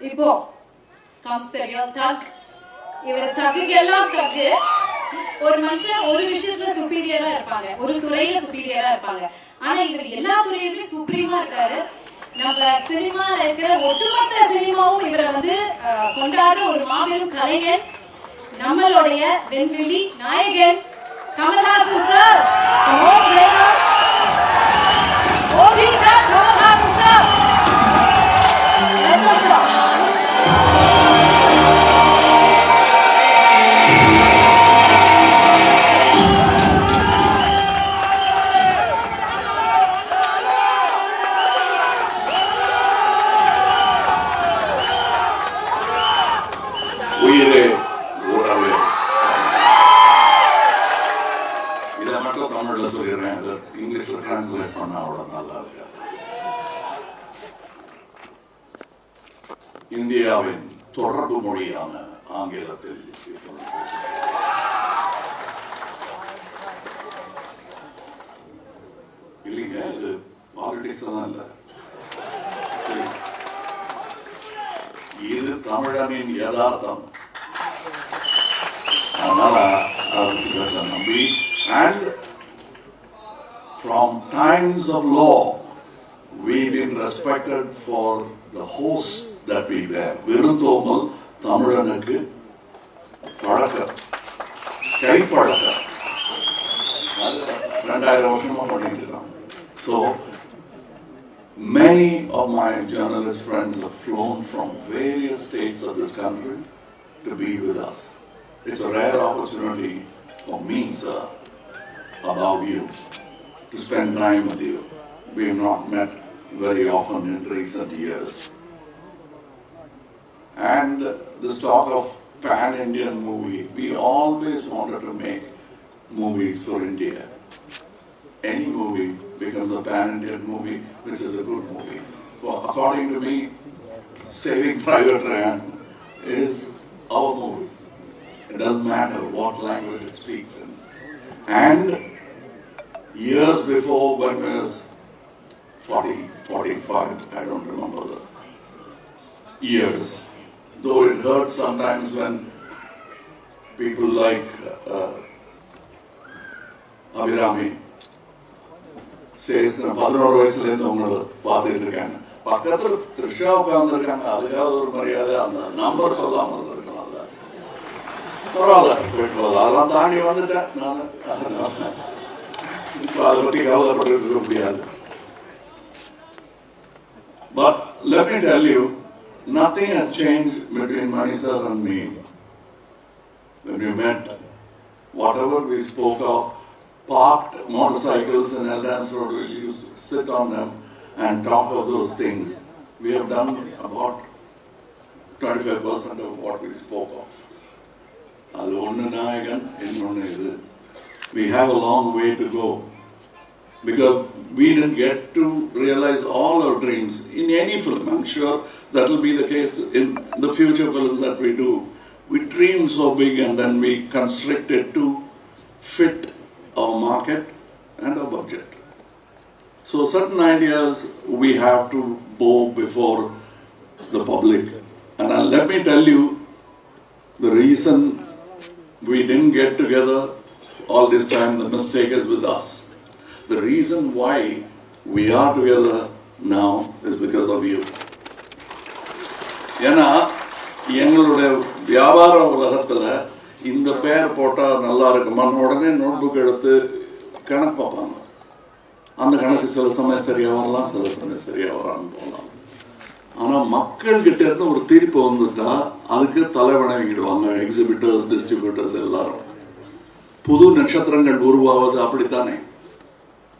இப்போ comes the real thug இவர் தகுக்கு எல்லாம் தகு ஒரு மனுஷன் ஒரு விஷயத்துல சுப்பீரியரா இருப்பாங்க ஒரு துறையில சுப்பீரியரா இருப்பாங்க ஆனா இவர் எல்லா துறையிலுமே சுப்ரீமா இருக்காரு நம்ம சினிமால இருக்கிற ஒட்டுமொத்த சினிமாவும் இவரை வந்து கொண்டாடும் கொண்டாடுற ஒரு மாபெரும் கலைஞன் நம்மளுடைய வெண்வெளி நாயகன் கமல்ஹாசன் சார் தமிழனின் யதார்த்தம். அதனால அதுக்கு பேச நம்பி. And from times of law we've been respected for the host that we bear விருந்தோமல் தமிழனுக்கு பழக்கம் கைப்பழக்கம். அது ரெண்டாயிரம் வருஷமா பண்ணிட்டு இருக்காங்க so Many of my journalist friends have flown from various states of this country to be with us. It's a rare opportunity for me, sir, above you, to spend time with you. We have not met very often in recent years. And this talk of pan-Indian movie, we always wanted to make movies for India any movie becomes a pan-Indian movie, which is a good movie. So according to me, Saving Private Ryan is our movie. It doesn't matter what language it speaks in. And years before, when I was 40, 45, I don't remember the years, though it hurts sometimes when people like uh, Abhirami says பதினோரு வயசுலேருந்து உங்களை பார்த்துக்கிட்டு இருக்காங்க பக்கத்தில் த்ரிஷா உட்கார்ந்துருக்காங்க அதுக்காக ஒரு மரியாதை அந்த நம்பர் சொல்லாம இருந்திருக்கலாம்ல பரவாயில்ல போயிட்டு போகுது அதெல்லாம் தாண்டி வந்துட்டேன் நான் அதனால இப்ப அதை பற்றி கவலைப்பட்டு இருக்க முடியாது but let me tell you nothing has changed between Mani sir and me. When we met whatever we spoke of parked motorcycles in Eldance Road, we used to sit on them and talk of those things. We have done about 25% of what we spoke of. அது ஒன்று நாயகன் இன்னொன்று இது we have a long way to go because we didn't get to realize all our dreams in any film. I'm sure that will be the case in the future films that we do. We dream so big and then we constrict it to fit our market and our budget. So certain ideas we have to bow before the public. And uh, let me tell you, the reason we didn't get together all this time, the mistake is with us. The reason why we are together now is because of you. ஏன்னா எங்களுடைய வியாபார உலகத்துல இந்த பேர் போட்டா நல்லா இருக்குமான்னு உடனே நோட் புக் எடுத்து கணக்கு பார்ப்பாங்க. அந்த கணக்கு சில சமயம் சரியா வரலாம் சில சமயம் சரியா வரான்னு போகலாம் ஆனா மக்கள் கிட்ட இருந்து ஒரு தீர்ப்பு வந்துட்டா அதுக்கு தலைவணங்கிடுவாங்க எக்ஸிபிட்டர்ஸ் டிஸ்ட்ரிபியூட்டர்ஸ் எல்லாரும். புது நட்சத்திரங்கள் உருவாவது அப்படித்தானே?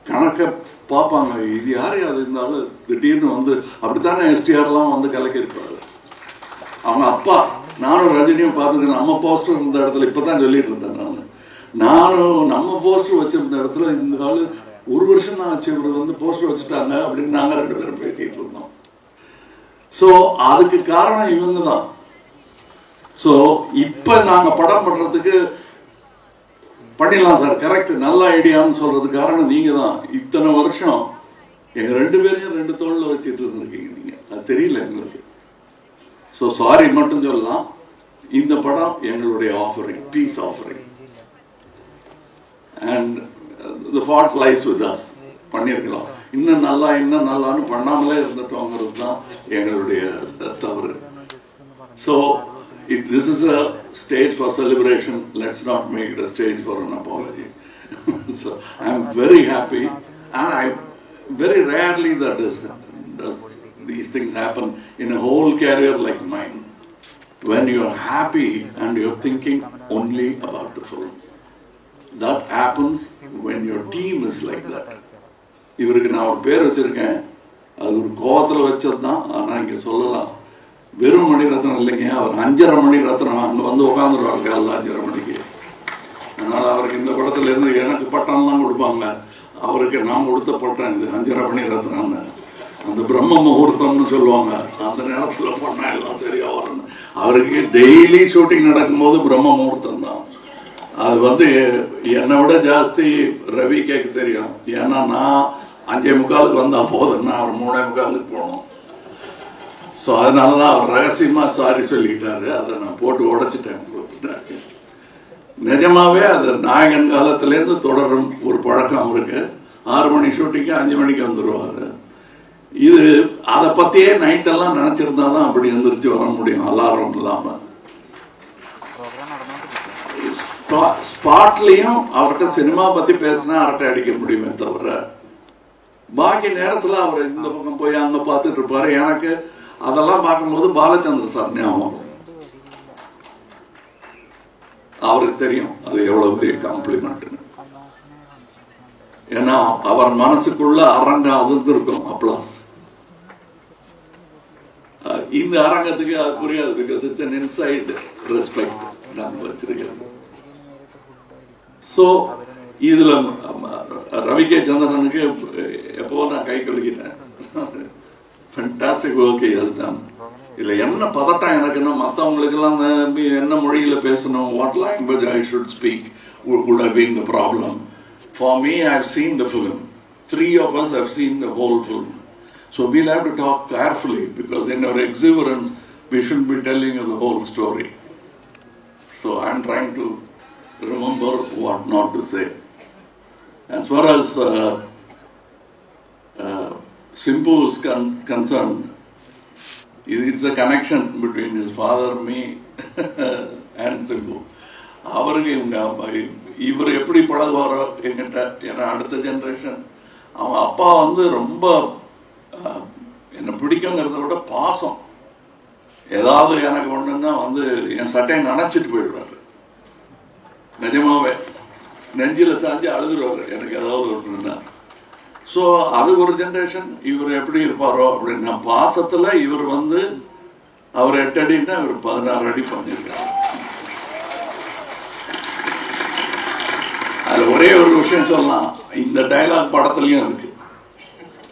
கணக்கை பார்ப்பாங்க. இது யார் அது இருந்தாலும் திடீர்னு வந்து அப்படித்தானே எஸ்டிஆர்லாம் வந்து கலக்கியிருப்பாரு. அவங்க அப்பா நானும் ரஜினியும் பார்த்துருக்கேன் நம்ம போஸ்டர் இருந்த இடத்துல இப்பதான் சொல்லிட்டு இருந்தேன் நான். நானும் நம்ம போஸ்டர் வச்சிருந்த இடத்துல இந்த ஆளு ஒரு வருஷம் தான் ஆச்சு இவர் வந்து போஸ்டர் வச்சுட்டாங்க அப்படின்னு நாங்க ரெண்டு பேரும் பேசிட்டு இருந்தோம். சோ அதுக்கு காரணம் இவங்க தான். சோ இப்ப நாங்க படம் பண்றதுக்கு பண்ணிடலாம் சார் கரெக்ட் நல்ல ஐடியான்னு சொல்றது காரணம் நீங்க தான். இத்தனை வருஷம் எங்க ரெண்டு பேரையும் ரெண்டு தோல்ல வச்சுட்டு இருந்திருக்கீங்க நீங்க. அது தெரியல எங்களுக்கு. ஸோ சாரி மட்டும் சொல்லலாம். இந்த படம் எங்களுடைய offering peace offering and the fault lies with us பண்ணியிருக்கலாம். இன்னும் நல்லா இன்னும் நல்லான்னு பண்ணாமலே இருந்துட்டோங்கிறது தான் எங்களுடைய தவறு. So it this is a stage for celebration let's not make it a stage for an apology so I am very happy and I very rarely that is these things happen in a whole career like mine. When you're happy and you're thinking only about the film. That happens when your team is like that. இவருக்கு நான் ஒரு பேர் வச்சிருக்கேன். அது ஒரு கோபத்தில் வச்சது தான் ஆனால் இங்கே சொல்லலாம். வெறும் மணி ரத்னம் இல்லைங்க. அவர் அஞ்சரை மணி ரத்னம் அங்கே வந்து உட்காந்துருவார் காலைல அஞ்சரை மணிக்கு. அதனால அவருக்கு இந்த படத்துலேருந்து எனக்கு பட்டம்லாம் கொடுப்பாங்க. அவருக்கு நான் கொடுத்த பட்டம் இது. அஞ்சரை மணி ரத்னம்னு அந்த பிரம்ம முகூர்த்தம்னு சொல்லுவாங்க. அந்த நேரத்தில் பண்ணால் எல்லாம் சரியா வரணும் அவருக்கு டெய்லி ஷூட்டிங் நடக்கும்போது பிரம்ம முகூர்த்தம் தான் அது வந்து என்னை விட ஜாஸ்தி ரவி கேட்க தெரியும். ஏன்னா நான் அஞ்சே முக்காலுக்கு வந்தால் போதும். நான் ஒரு மூணே முக்காலுக்கு போகணும். ஸோ அதனால தான் அவர் ரகசியமாக சாரி சொல்லிக்கிட்டாரு அதை நான் போட்டு உடைச்சிட்டேன். கொடுத்துட்டாரு. நிஜமாவே அது நாயகன் காலத்திலேருந்து தொடரும் ஒரு பழக்கம் அவருக்கு. ஆறு மணி ஷூட்டிங்கு அஞ்சு மணிக்கு வந்துடுவாரு இது அதை பத்தியே நைட் எல்லாம் நினைச்சிருந்தா தான் அப்படி எந்திரிச்சு வர முடியும் அலாரம் இல்லாம. ஸ்பாட்லயும் அவர்கிட்ட சினிமா பத்தி பேசினா அரட்டை அடிக்க முடியுமே தவிர பாக்கி நேரத்துல அவர் இந்த பக்கம் போய் அங்க பார்த்துட்டு இருப்பாரு. எனக்கு அதெல்லாம் பார்க்கும்போது பாலச்சந்திர சார் ஞாபகம். அவருக்கு தெரியும் அது எவ்வளவு பெரிய காம்ப்ளிமெண்ட் ஏன்னா அவர் மனசுக்குள்ள அரங்க இருக்கும் அப்ளாஸ். இந்த அரங்கத்துக்கு அது புரியாது because it's an inside respect நாங்கள் வச்சிருக்கிறோம் ஸோ இதுல ம, ரவி கே சந்திரனுக்கு எப்போ நான் கை கழுகிட்டேன் ஃபண்டாஸ்டிக் ஓகே அதுதான் இதுல என்ன பதட்டம் எனக்குன்னா மற்றவங்களுக்கு எல்லாம் என்ன மொழியில பேசணும் what language I should speak would have been the problem. For me, I've seen the film. Three of us have seen the whole film. So we'll have to talk carefully because in our exuberance, we shouldn't be telling you the whole story. So I'm trying to remember what not to say. As far as uh, uh, Simpu is con- concerned, it's a connection between his father, me, and Simpu. அவருக்கு இவங்க இவர் எப்படி பழகுவாரோ என்கிட்ட ஏன்னா அடுத்த generation அவன் அப்பா வந்து ரொம்ப என்னை பிடிக்குங்கிறத விட பாசம். ஏதாவது எனக்கு ஒண்ணுன்னா வந்து என் சட்டையை நனைச்சிட்டு போயிடுவாரு. நிஜமாவே. நெஞ்சில சாஞ்சு அழுதுருவாரு எனக்கு ஏதாவது ஒண்ணுன்னா. ஸோ அது ஒரு ஜென்ரேஷன் இவர் எப்படி இருப்பாரோ அப்படின்னா பாசத்துல இவர் வந்து அவர் எட்டு அடின்னா இவர் பதினாறு அடி பண்ணியிருக்காரு. அது ஒரே ஒரு விஷயம் சொல்லலாம். இந்த டயலாக் படத்துலயும் இருக்கு.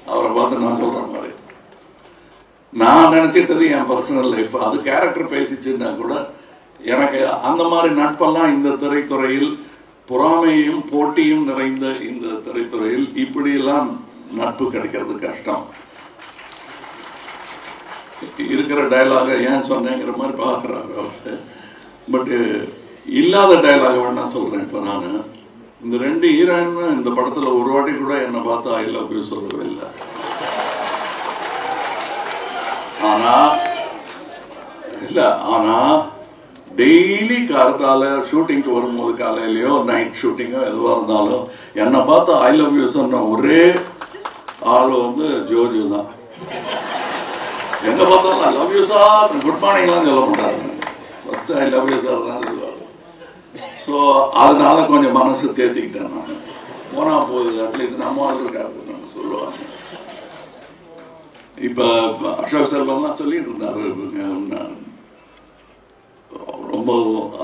அவரை பார்த்து நான் சொல்ற மாதிரி நான் நினச்சிட்டது என் பர்சனல் லைஃப் அது கேரக்டர் பேசிச்சுன்னா கூட எனக்கு அந்த மாதிரி நட்பெல்லாம் இந்த திரைத்துறையில் பொறாமையும் போட்டியும் நிறைந்த இந்த திரைத்துறையில் இப்படியெல்லாம் நட்பு கிடைக்கிறது கஷ்டம். இருக்கிற டயலாக ஏன் சொன்னேங்கிற மாதிரி பார்க்குறாரு அவர். பட்டு இல்லாத டயலாக வேணா சொல்றேன் இப்போ நான். இந்த ரெண்டு ஹீரோயின் இந்த படத்துல ஒரு வாட்டி கூட என்ன பார்த்து ஐ லவ் யூ சொல்லவே இல்லை ஆனா இல்ல ஆனா டெய்லி காலத்தால ஷூட்டிங்க்கு வரும்போது காலையிலயோ நைட் ஷூட்டிங்கோ எதுவா இருந்தாலும் என்னை பார்த்து ஐ லவ் யூ சொன்ன ஒரே ஆள் வந்து ஜோஜு தான். எங்க பார்த்தாலும் I love you sir good மார்னிங்லாம் சொல்ல மாட்டாரு. First I love you sir தான். ஸோ அதனால கொஞ்சம் மனசு தேர்த்திக்கிட்டேன் நான். போனா போகுது அட்லீஸ்ட் நம்ம ஆள் சொல்லுவாங்க. இப்ப அசோக் செல்வம்லாம் சொல்லிட்டு இருந்தாரு நான் ரொம்ப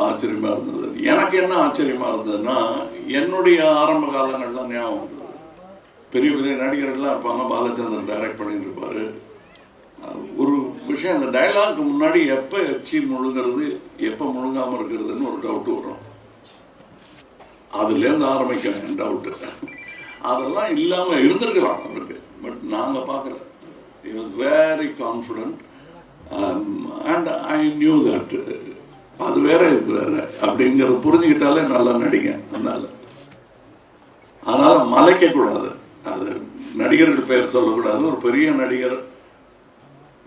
ஆச்சரியமா இருந்தது. எனக்கு என்ன ஆச்சரியமா இருந்ததுன்னா என்னுடைய ஆரம்ப காலங்கள்லாம் ஞாபகம் பெரிய பெரிய நடிகர்கள்லாம் இருப்பாங்க பாலச்சந்திரன் டைரக்ட் பண்ணிட்டு இருப்பாரு ஒரு விஷயம் அந்த டயலாக்கு முன்னாடி எப்ப எச்சி முழுங்கிறது எப்ப முழுங்காம இருக்கிறதுன்னு ஒரு டவுட் வரும். அதுலேருந்து ஆரம்பிக்கும் என் டவுட் அதெல்லாம் இல்லாம இருந்திருக்கலாம் அவருக்கு பட் நாங்க பார்க்கல. He was very confident and I knew that அது வேற இது வேற அப்படிங்கிறத புரிஞ்சுக்கிட்டாலே நல்லா நடிங்க அதனால அதனால மலைக்க கூடாது. அது நடிகர்கள் பெயர் சொல்லக்கூடாது. ஒரு பெரிய நடிகர்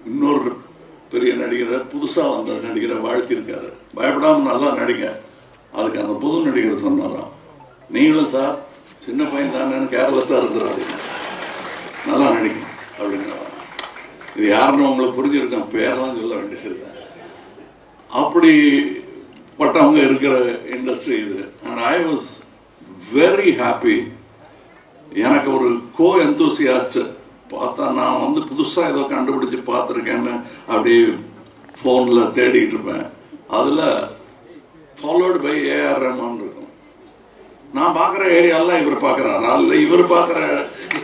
இன்னொரு பெரிய நடிகரை புதுசாக வந்த நடிகரை வாழ்த்திருக்காரு. பயப்படாமல் நல்லா நடிங்க. அதுக்கு அந்த புது நடிகர் சொன்னாராம். நீங்களும் சார் சின்ன பையன் தானே கேர்லெஸ்ஸாக இருந்துடாதீங்க நல்லா நடிங்க அப்படிங்கிறாராம் இது யாருன்னு உங்களுக்கு புரிஞ்சிருக்கான் பேரெல்லாம் சொல்ல வேண்டியது அப்படி பட்டவங்க இருக்கிற இண்டஸ்ட்ரி இது. And I was very happy எனக்கு ஒரு கோ எந்தூசியாஸ்ட் பார்த்தா நான் வந்து புதுசாக ஏதோ கண்டுபிடிச்சி பார்த்துருக்கேன்னு அப்படியே ஃபோனில் தேடிட்டு இருப்பேன். அதில் ஃபாலோடு பை ஏஆர் ரஹ்மான் நான் பார்க்குற ஏரியாலாம் இவர் பார்க்குறாரு அல்ல இவர் பார்க்குற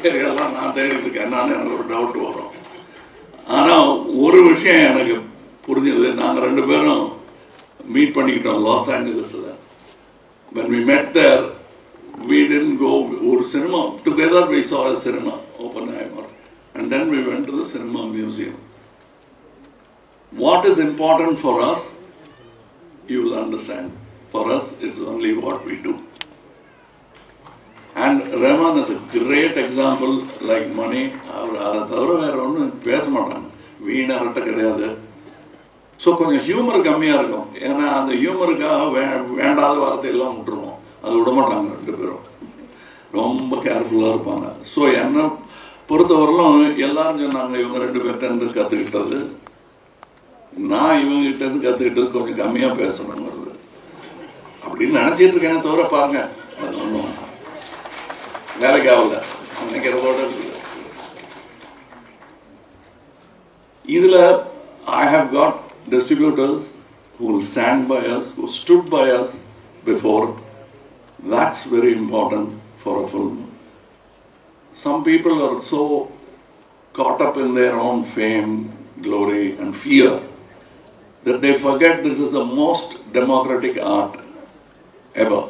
ஏரியாலாம் நான் தேடிட்டு இருக்கேன் நான் எனக்கு ஒரு டவுட் வரும் ஆனா ஒரு விஷயம் எனக்கு புரிஞ்சது நாங்க ரெண்டு பேரும் மீட் பண்ணிக்கிட்டோம் லாஸ் ஏஞ்சலஸ்ல when we met there we didn't go ஒரு cinema together we saw a cinema Oppenheimer and then we went to the cinema museum what is important for us you will understand for us it's only what we do and Rahman great example like Mani அவர் அதை தவிர வேற ஒன்றும் பேச மாட்டாங்க. வீண் கிடையாது. So கொஞ்சம் humour கம்மியாக இருக்கும். ஏன்னா அந்த ஹியூமருக்காக வே- வேண்டாத வார்த்தை எல்லாம் விட்டுருவோம். அது விட மாட்டாங்க ரெண்டு பேரும். ரொம்ப கேர்ஃபுல்லாக இருப்பாங்க. ஸோ என்ன பொறுத்தவரையிலும் எல்லாரும் சொன்னாங்க இவங்க ரெண்டு பேர்கிட்ட இருந்து நான் இவங்ககிட்ட இருந்து கற்றுக்கிட்டது கொஞ்சம் கம்மியாக பேசணுங்கிறது. அப்படின்னு நினச்சிட்டு இருக்கேன் தவிர பாருங்க. அது ஒன்றும் வேலைக்கு ஆகல நினைக்கிறதோட இருக்குது இதுல I have got distributors who will stand by us, who stood by us before. That's very important for a film. Some people are so caught up in their own fame, glory, and fear that they forget this is the most democratic art ever.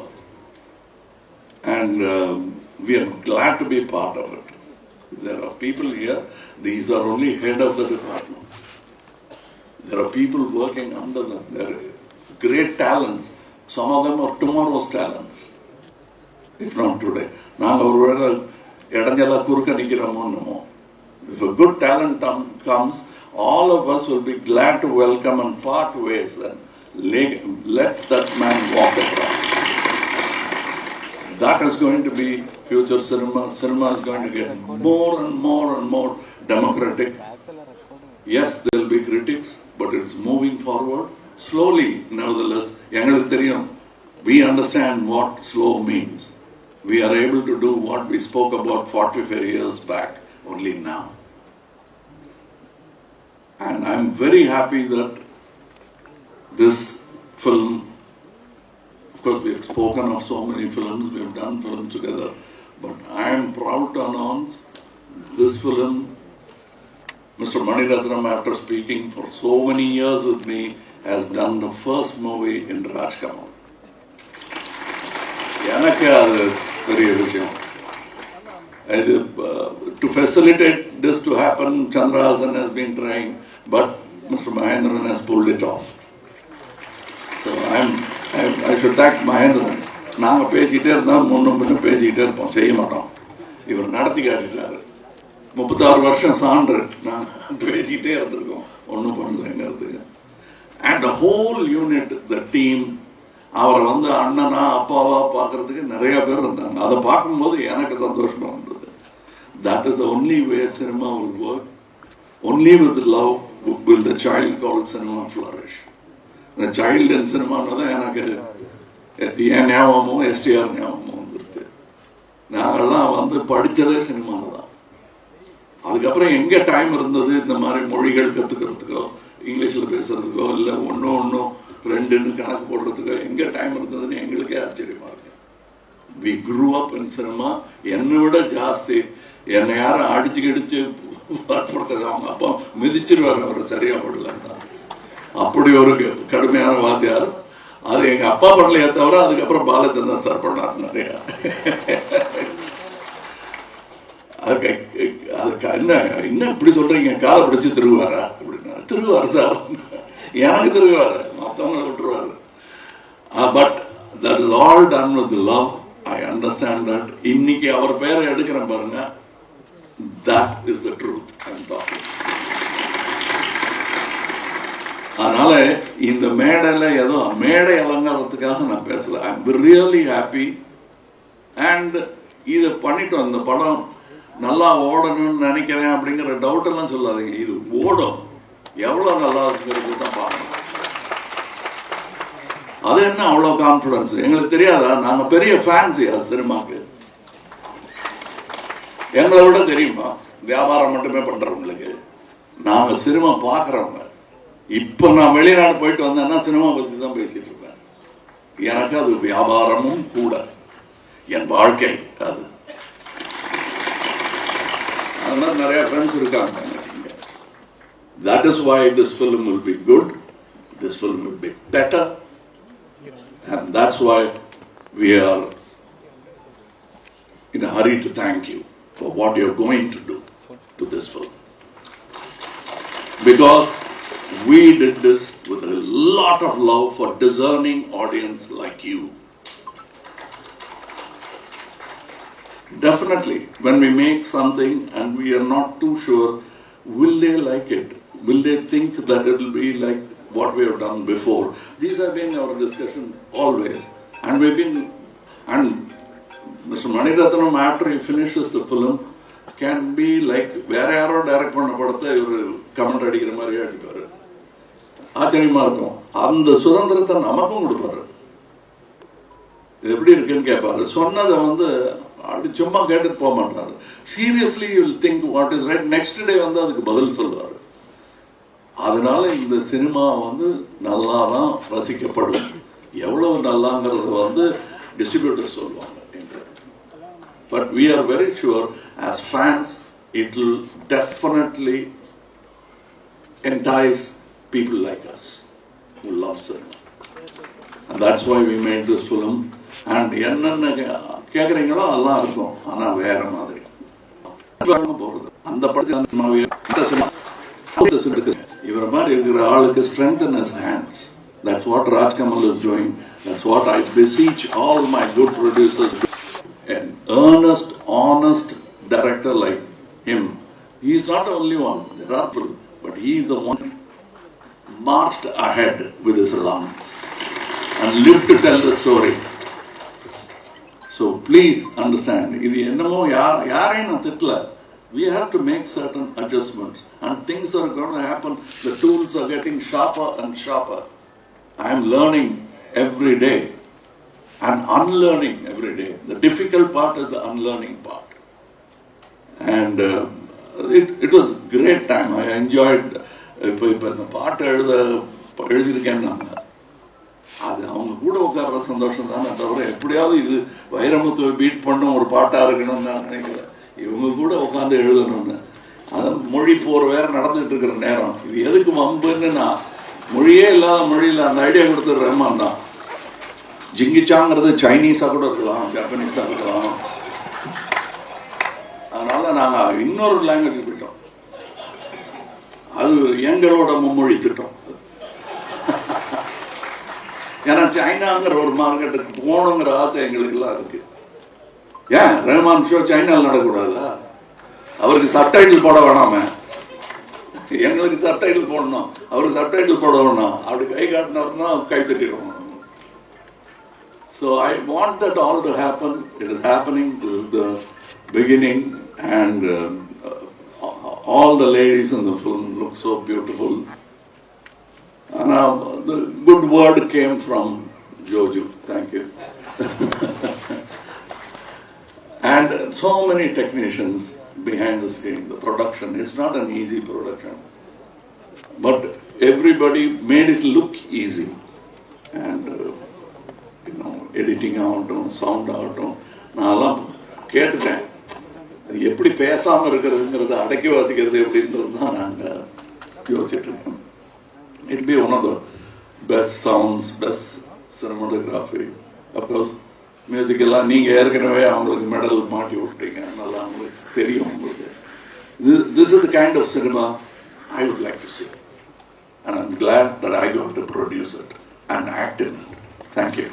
And um, we are glad to be part of it. There are people here, these are only head of the department. There are people working under them. There are great talents. Some of them are tomorrow's talents, if not today. நாங்கள் ஒருவேளை இடைஞ்சலா குறுக்க நிற்கிறோமோ என்னமோ If a good talent come- comes, all of us will be glad to welcome and part ways and lay- let that man walk across. that is going to be future cinema. Cinema is going to get more and more and more democratic. Yes, there will be critics, but it's moving forward slowly. Nevertheless, we understand what slow means. We are able to do what we spoke about 45 years back only now. And I'm very happy that this film of course, we have spoken of so many films, we have done films together, but I am proud to announce this film, Mr. Maniratnam, after speaking for so many years with me, has done the first movie in Rajkamal. எனக்கு அது பெரிய விஷயம் இது to facilitate this to happen Chandrahasan has been trying but mister Mahendran has pulled it off so I'm I should thank Mahendran நாங்கள் பேசிக்கிட்டே இருந்தால் முன்னும் பின்னும் பேசிக்கிட்டே இருப்போம். செய்ய மாட்டோம். இவர் நடத்தி காட்டிட்டாரு முப்பத்தாறு வருஷம் சான்று நாங்கள் பேசிக்கிட்டே இருந்திருக்கோம். ஒன்றும் பண்ணலைங்கிறது. And whole unit the team அவரை வந்து அண்ணனா அப்பாவா பார்க்கறதுக்கு நிறைய பேர் இருந்தாங்க. அதை பார்க்கும்போது எனக்கு சந்தோஷமா இருந்தது. That is the only way cinema will work only with love will the child call cinema flourish இந்த சைல்டு அண்ட் சினிமான்னு எனக்கு என் ஞாபகமும் எஸ்டிஆர் ஞாபகமும் வந்துருச்சு நாங்கள்லாம் வந்து படிச்சதே சினிமாவில் தான். அதுக்கப்புறம் எங்க டைம் இருந்தது? இந்த மாதிரி மொழிகள் கற்றுக்கிறதுக்கோ இங்கிலீஷ்ல பேசுறதுக்கோ இல்ல ஒன்றும் ஒன்றும் ரெண்டுன்னு கணக்கு போடுறதுக்கோ எங்க டைம் இருந்ததுன்னு எங்களுக்கே ஆச்சரியமா இருக்கு. We grew up in cinema என்னை விட ஜாஸ்தி. என்னை யாரும் அடிச்சு கிடிச்சு அவங்க அப்பா மிதிச்சிருவாங்க அவர் சரியா படல அப்படி ஒரு கடுமையான வாத்தியார். அது எங்க அப்பா பண்ணலையே தவிர அதுக்கப்புறம் பாலச்சந்திரன் சார் பண்ணார் நிறையா. அதுக்கு அதுக்கு என்ன என்ன இப்படி சொல்றீங்க? காலை பிடிச்சு திருவாரா? அப்படின்னா திருவார் சார். எனக்கு திருவார். மற்றவங்களை விட்டுருவாரு. But that is all done with love I understand that இன்னைக்கு அவர் பேரை எடுக்கிறேன் பாருங்க. That is the truth I'm talking அதனால இந்த மேடையில் ஏதோ மேடை அலங்காரத்துக்காக நான் பேசல. I am really happy and இதை பண்ணிட்டோம். இந்த படம் நல்லா ஓடணும்னு நினைக்கிறேன் அப்படிங்கிற டவுட் எல்லாம் சொல்லாதீங்க. இது ஓடும். எவ்வளோ நல்லா இருக்குங்கிறது தான் பார்க்கணும். அது என்ன அவ்வளோ கான்ஃபிடன்ஸ் எங்களுக்கு தெரியாதா? நாங்கள் பெரிய ஃபேன்ஸ் சினிமாக்கு? எங்களை விட தெரியுமா? வியாபாரம் மட்டுமே பண்ணுறவங்களுக்கு நாங்கள் சினிமா பார்க்குறவங்க. இப்போ நான் வெளிநாடு போயிட்டு வந்தேன்னா சினிமா பற்றி தான் பேசிட்டு இருப்பேன் எனக்கு அது வியாபாரமும் கூட என் வாழ்க்கை அது அது நிறைய ஃப்ரெண்ட்ஸ் இருக்காங்க that is why this film will be good this film will be better and that's why we are in a hurry to thank you for what you're going to do to this film. we did this with a lot of love for discerning audience like you. Definitely, when we make something and we are not too sure, will they like it? Will they think that it will be like what we have done before? These have been our discussion always. And we've been, and Mr. Maniratnam, after he finishes the film, can be like வேற யாரோ direct பண்ண படத்தை இவர் comment அடிக்கிற மாதிரி அடிப்பாரு ஆச்சரியமா இருக்கும் அந்த சுதந்திரத்தை நமக்கும் கொடுப்பாரு. இது எப்படி இருக்குன்னு கேட்பாரு. சொன்னதை வந்து அப்படி சும்மா கேட்டுட்டு போக மாட்டாரு. Seriously will think what is right next day வந்து அதுக்கு பதில் சொல்லுவாரு. அதனால இந்த சினிமா வந்து நல்லா தான் ரசிக்கப்படும். எவ்வளவு நல்லாங்கிறத வந்து டிஸ்ட்ரிபியூட்டர் சொல்லுவாங்க. But we are very sure as fans it will definitely entice people like us who love cinema. And that's why we made this film. And என்னென்ன கே- அதெல்லாம் இருக்கும் ஆனா வேற மாதிரி போகிறது அந்த படத்துல இவர மாதிரி இருக்கிற ஆளுக்கு strength in his hands that's what Rajkamal is doing that's what I beseech all my good producers. An earnest, honest director like him. He is not the only one. There are people, but he is the one marched ahead with his lungs and lived to tell the story. So please understand, இது என்னமோ யார் யாரையும் நான் திட்டல. We have to make certain adjustments and things are going to happen. The tools are getting sharper and sharper. I am learning every day and unlearning every day. The difficult part is the unlearning part. And uh, it, it was great time. I enjoyed இப்போ இப்போ இந்த பாட்டு எழுத எழுதியிருக்கேன்னாங்க அது அவங்க கூட உட்கார்ற சந்தோஷம் தானே தவிர எப்படியாவது இது வைரமுத்துவை பீட் பண்ணும் ஒரு பாட்டாக இருக்கணும்னு நான் நினைக்கிறேன். இவங்க கூட உட்காந்து எழுதணும்னு. அது மொழி போர் வேற நடந்துட்டு இருக்கிற நேரம். இது எதுக்கு வம்புன்னு நான் மொழியே இல்லாத மொழியில் அந்த ஐடியா கொடுத்தது ரஹ்மான் தான். ஜிங்கிச்சாங்கிறது சைனீஸாக கூட இருக்கலாம் ஜப்பானீஸா இருக்கலாம். அதனால நாங்கள் இன்னொரு லாங்குவேஜ் அது எங்களோட மும்மொழி திட்டம். ஏன்னா சைனாங்கிற ஒரு மார்க்கெட்டுக்கு போகணுங்கிற ஆசை எங்களுக்கு எல்லாம் இருக்கு. ஏன்? ரஹ்மான் ஷோ சைனால நடக்கூடாதா? அவருக்கு சப்டைட்டில் போட வேணாமே. எங்களுக்கு சப்டைட்டில் போடணும். அவருக்கு சப்டைட்டில் போட வேணாம். அப்படி கை காட்டினார்னா கை தட்டிடுவோம். So I want that all to happen it is happening is the beginning and all the ladies in the film look so beautiful. And uh, the good word came from Joju. Thank you. and so many technicians behind the scene. The production. It's not an easy production, but everybody made it look easy, and. Uh, you know, editing ஆகட்டும் sound ஆகட்டும் நான்லாம் கேட்டுட்டேன் அது எப்படி பேசாமல் இருக்கிறதுங்கிறத அடக்கி வாசிக்கிறது எப்படின்றது தான் நாங்கள் யோசிச்சுட்டு இருக்கோம். It be one of the best sounds best cinematography of course music எல்லாம் நீங்கள் ஏற்கனவே அவங்களுக்கு மெடல் மாட்டி விட்டீங்க. நல்லா அவங்களுக்கு தெரியும் உங்களுக்கு. This is the kind of cinema I would like to see and I'm glad that I got to produce it and act in it thank you.